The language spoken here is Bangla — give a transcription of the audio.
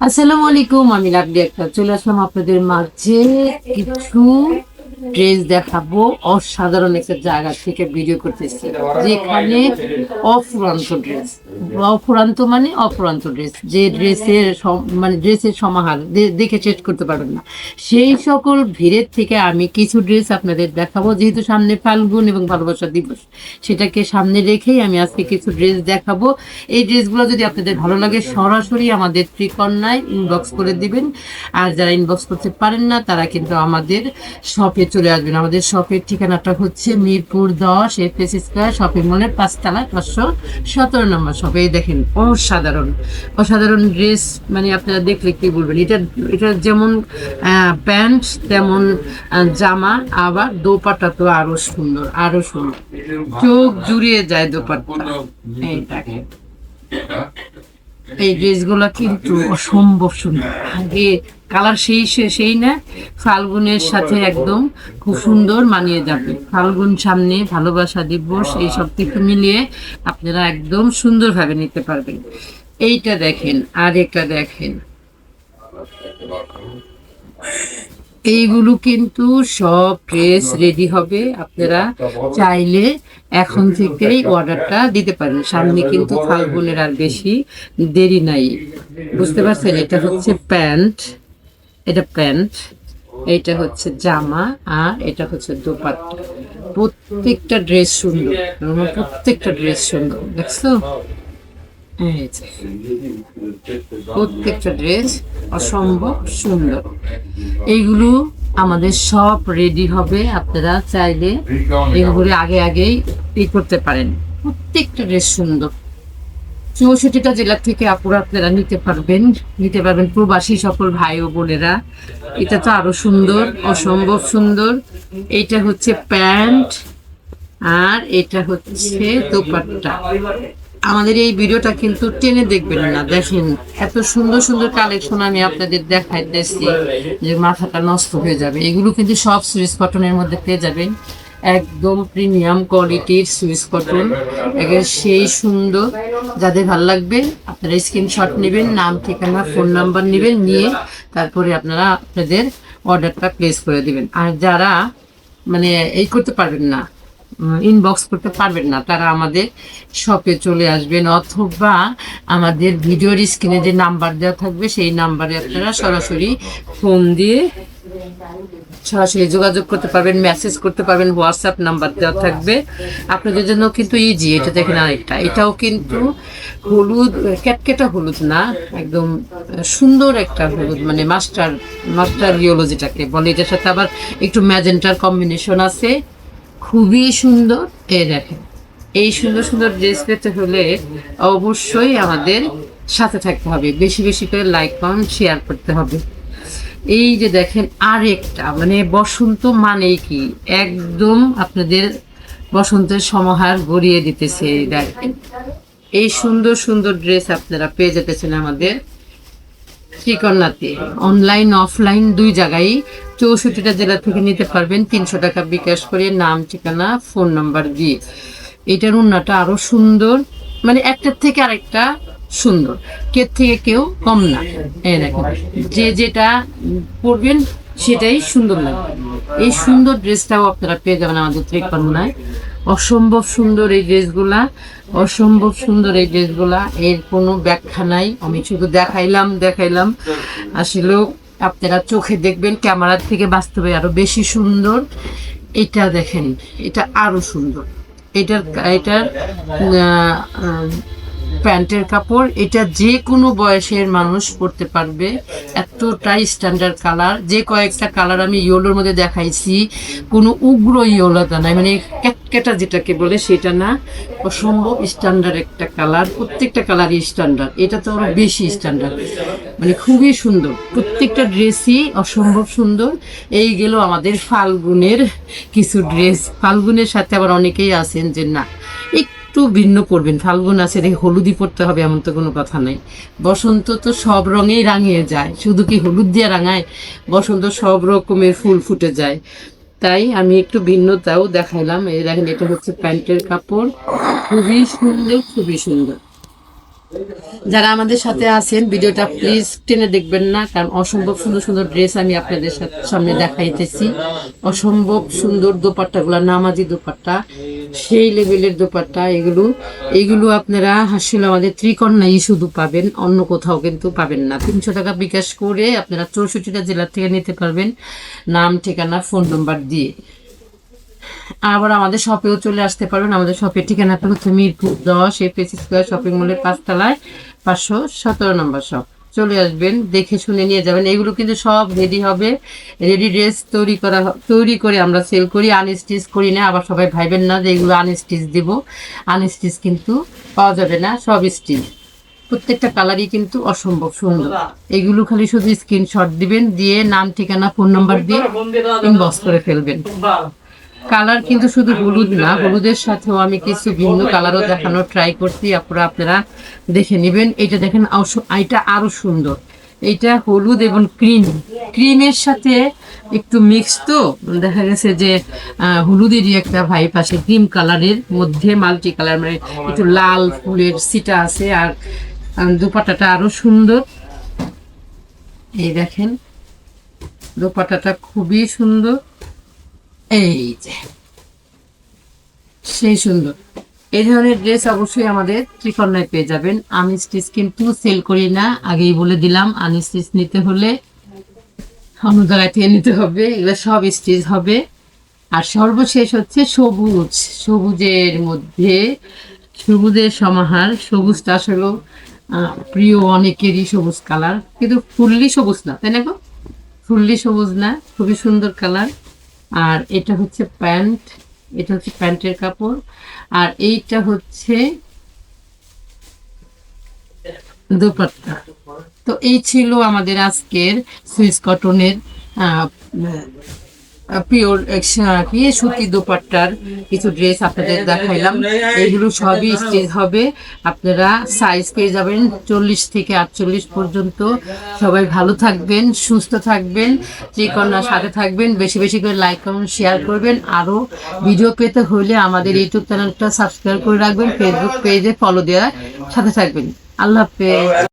আসসালামু আলাইকুম আমি লাভলি একটা। চলে আসলাম আপনাদের মাঝে কিছু ড্রেস দেখাবো, অসাধারণ একটা জায়গা থেকে ভিডিও করতেছি। যেখানে অফুরান্ত ড্রেস। অফুরান্ত মানে অফুরান্ত ড্রেস। যে ড্রেসের মানে ড্রেসের সমাহার দেখে শেষ করতে পারবেন না। সেই সকল ভিড়ের থেকে আমি কিছু ড্রেস আপনাদের দেখাবো, যেহেতু সামনে ফাল্গুন এবং ভালোবাসা দিবস। সেটাকে সামনে রেখেই আমি আজকে কিছু ড্রেস দেখাবো। এই ড্রেসগুলো যদি আপনাদের ভালো লাগে, সরাসরি আমাদের ত্রিকন্যায় ইনবক্স করে দিবেন। আর যারা ইনবক্স করতে পারেন না, তারা কিন্তু আমাদের শপে চলে আসবেন। আমাদের শপের ঠিকানাটা হচ্ছে মিরপুর দশ, এফএস স্কোয়ার, শপিং মলের পাঁচতলা পাঁচশো সতেরো নম্বর শপে। এই দেখেন, অসাধারণ। অসাধারণ ড্রেস মানে আপনারা দেখলে কি বলবেন? এটা এটা যেমন প্যান্ট, তেমন জামা, আবার দোপাটা তো আরও সুন্দর আরও সুন্দর। চোখ জুড়িয়ে যায় দোপাটা এই দেখেন। এই ড্রেসগুলো কিন্তু অসম্ভব সুন্দর। আগে কালার সেই সেই না, ফাল্গুনের সাথে একদম খুব সুন্দর মানিয়ে যাবে। ফাল্গুন সামনে ভালোবাসা দিবস, এই সব কিছু মিলিয়ে আপনারা একদম সুন্দরভাবে নিতে পারবেন। এইটা দেখেন, আর একটা দেখেন। এইগুলো কিন্তু সব ড্রেস রেডি হবে। আপনারা চাইলে এখন থেকেই অর্ডারটা দিতে পারেন। সামনে কিন্তু ফাল্গুনের আর বেশি দেরি নাই। বুঝতে পারছেন? এটা হচ্ছে প্যান্ট। এটা প্যান্ট। এটা হচ্ছে জামা আর এটা হচ্ছে দোপাট্টা। প্রত্যেকটা ড্রেস সুন্দর। প্রত্যেকটা ড্রেস সুন্দর। দেখছ। প্রত্যেকটা ড্রেস অসম্ভব সুন্দর। এইগুলো আমাদের সব রেডি হবে, আপনারা চাইলে এগুলো আগে আগেই ই করতে পারেন। প্রত্যেকটা ড্রেস সুন্দর। চৌষট্টিটা জেলা থেকে আপুরা আপনারা নিতে পারবেন নিতে পারবেন প্রবাসী সকল ভাই ও বোনেরা। এটা তো আরও সুন্দর, অসম্ভব সুন্দর। এইটা হচ্ছে প্যান্ট আর এটা হচ্ছে দোপাট্টা। আমাদের এই ভিডিওটা কিন্তু টেনে দেখবেন না। দেখেন, এত সুন্দর সুন্দর কালেকশন আমি আপনাদের দেখাইতেছি যে মাথাটা নষ্ট হয়ে যাবে। এগুলো কিন্তু সব সুইচ কটনের মধ্যে পেয়ে যাবেন। একদম প্রিমিয়াম কোয়ালিটির সুইচ কটন সেই সুন্দর। যাদের ভালো লাগবে, আপনারা স্ক্রিনশট নেবেন, নাম, ঠিকানা ফোন নাম্বার নেবেন, নিয়ে তারপরে আপনারা আপনাদের অর্ডারটা প্লেস করে দিবেন। আর যারা মানে এই করতে পারবেন না ইনবক্স করতে পারবেন না। তারা আমাদের শপে চলে আসবেন অথবা আমাদের ভিডিওর স্ক্রিনে যে নাম্বার দেওয়া থাকবে, সেই নাম্বারে আপনারা সরাসরি ফোন দিয়ে সরাসরি যোগাযোগ করতে পারবেন মেসেজ করতে পারবেন হোয়াটসঅ্যাপ নাম্বার দেওয়া থাকবে। আপনাদের জন্য কিন্তু ইজি এটা দেখেন আরেকটা। এটাও কিন্তু হলুদ ক্যাটকেটা হলুদ না, একদম সুন্দর একটা হলুদ মানে মাস্টার মাস্টার ইয়েলো যেটাকে বলে। এটার সাথে আবার একটু ম্যাজেন্টার কম্বিনেশন আছে। খুবই সুন্দর এ দেখেন। এই সুন্দর সুন্দর ড্রেস পেতে হলে অবশ্যই আমাদের সাথে থাকতে হবে। বেশি বেশি করে লাইক কমেন্ট শেয়ার করতে হবে। এই যে দেখেন আরেকটা মানে বসন্ত মানেই কি? একদম আপনাদের বসন্তের সমাহার গড়িয়ে দিতেছে এই দেখেন। এই সুন্দর সুন্দর ড্রেস আপনারা পেয়ে যেতেছেন আমাদের শ্রীকন্যাতে অনলাইন অফলাইন দুই জায়গায় চৌষট্টিটা জেলা থেকে নিতে পারবেন। তিনশো টাকা বিকাশ করে নাম, ঠিকানা, ফোন নাম্বার দিয়ে। এটার উন্নাটা আরও সুন্দর। মানে একটার থেকে আরেকটা সুন্দর। কে থেকে কেউ কম না। এই দেখেন, যে যেটা পরবেন সেটাই সুন্দর লাগবে। এই সুন্দর ড্রেসটাও আপনারা পেয়ে যাবেন আমাদের ত্রিকন্যায় অসম্ভব সুন্দর এই ড্রেসগুলা। অসম্ভব সুন্দর এই ড্রেসগুলা। এর কোনো ব্যাখ্যা নাই। আমি শুধু দেখাইলাম দেখাইলাম। আসলেও আপনারা চোখে দেখবেন ক্যামেরার থেকে বাস্তবে আরও বেশি সুন্দর। এটা দেখেন, এটা আরও সুন্দর। এটার এটার প্যান্টের কাপড়, এটা যে কোনো বয়সের মানুষ পরতে পারবে। এতটাই স্ট্যান্ডার্ড কালার যে কয়েকটা কালার আমি ইয়োলোর মধ্যে দেখাইছি, কোনো উগ্র ইয়োলাটা নাই। মানে ক্যাটকেটা যেটাকে বলে সেটা না অসম্ভব স্ট্যান্ডার্ড একটা কালার প্রত্যেকটা কালারই স্ট্যান্ডার্ড এটা তো আরও বেশি স্ট্যান্ডার্ড মানে খুবই সুন্দর। প্রত্যেকটা ড্রেসই অসম্ভব সুন্দর। এই গেল আমাদের ফাল্গুনের কিছু ড্রেস ফাল্গুনের সাথে আবার অনেকেই আছেন যে না, একটু ভিন্ন করবেন ফাল্গুন আছে, দেখে হলুদই পড়তে হবে, এমন তো কোনো কথা নাই। বসন্ত তো সব রঙেই রাঙিয়ে যায়। শুধু কি হলুদ দিয়ে রাঙায়? বসন্ত সব রকমের ফুল ফুটে যায়। তাই আমি একটু ভিন্নতাও দেখাইলাম। এই দেখেন, এটা হচ্ছে প্যান্টের কাপড়। খুবই সুন্দর খুবই সুন্দর। যারা আমাদের সাথে আছেন, ভিডিওটা প্লিজ টেনে দেখবেন না, কারণ অসম্ভব সুন্দর সুন্দর ড্রেস আমি আপনাদের সামনে দেখাইতেছি। অসম্ভব সুন্দর দোপাট্টাগুলো, নামাজি দোপাট্টা, সেই লেভেলের দোপাট্টা, এগুলো এগুলো আপনারা আসলে আমাদের ত্রিকন্যাই শুধু পাবেন, অন্য কোথাও কিন্তু পাবেন না। তিনশো টাকা বিকাশ করে আপনারা চৌষট্টিটা জেলা থেকে নিতে পারবেন। নাম, ঠিকানা ফোন নাম্বার দিয়ে। আবার আমাদের শপেও চলে আসতে পারবেন। আমাদের শপের ঠিকানাটা হচ্ছে মিরপুর দশ এপিএস স্কোয়ার শপিং মলের পাঁচতলায় পাঁচশো সতেরো নম্বর শপ চলে আসবেন দেখে শুনে নিয়ে যাবেন। এগুলো কিন্তু সব রেডি হবে। রেডি ড্রেস তৈরি করা তৈরি করে আমরা সেল করি। আনস্টিচ করি না আবার সবাই ভাইবেন না যে এগুলো আনস্টিচ দিব। আনস্টিচ কিন্তু পাওয়া যাবে না সব স্টিচ প্রত্যেকটা কালারই কিন্তু অসম্ভব সুন্দর। এগুলো খালি শুধু স্ক্রিনশট দিবেন দিয়ে নাম ঠিকানা ফোন নাম্বার দিয়ে ইনবক্স করে ফেলবেন। কালার কিন্তু শুধু হলুদ না, হলুদের সাথেও আমি কিছু ভিন্ন কালারও দেখানোর ট্রাই করছি, আপনারা আপনারা দেখে নেবেন। এটা দেখেন এটা আরও সুন্দর। এটা হলুদ এবং ক্রিম। ক্রিমের সাথে একটু মিক্স তো, দেখা গেছে যে হলুদেরই একটা ভাই পাশে ক্রিম কালারের মধ্যে মাল্টি কালার মানে একটু লাল ফুলের সিটা আছে, আর দুপাটাটা আরও সুন্দর। এই দেখেন দোপাট্টাটা খুবই সুন্দর। এই যে। সেই সুন্দর। এই ধরনের ড্রেস অবশ্যই আমাদের ত্রিকন্যায় পেয়ে যাবেন। আমি স্টিচ কিন্তু সেল করি না। আগেই বলে দিলাম আনি স্টিচ নিতে হলে অন্য জায়গায় থেকে নিতে হবে। এগুলো সব স্টিচ হবে। আর সর্বশেষ হচ্ছে সবুজ। সবুজের মধ্যে, সবুজের সমাহার। সবুজটা আসলে প্রিয় অনেকেরই সবুজ কালার কিন্তু ফুললি সবুজ না, তাই না গো? ফুললি সবুজ না, খুবই সুন্দর কালার আর এটা হচ্ছে প্যান্ট, এটা হচ্ছে প্যান্টের কাপড়, আর এইটা হচ্ছে দোপাট্টা। তো এই ছিল আমাদের আজকের সুইস কটনের পিওর কি, সুতি দোপাট্টার কিছু ড্রেস আপনাদের দেখাইলাম। এগুলো সবই স্টেজ হবে। আপনারা সাইজ পেয়ে যাবেন চল্লিশ থেকে আটচল্লিশ পর্যন্ত। সবাই ভালো থাকবেন, সুস্থ থাকবেন ত্রিকন্যার সাথে থাকবেন, বেশি বেশি করে লাইক কমেন্ট শেয়ার করবেন। আরও ভিডিও পেতে হলে আমাদের ইউটিউব চ্যানেলটা সাবস্ক্রাইব করে রাখবেন ফেসবুক পেজে ফলো দেওয়ার সাথে থাকবেন। আল্লাহ হাফেজ।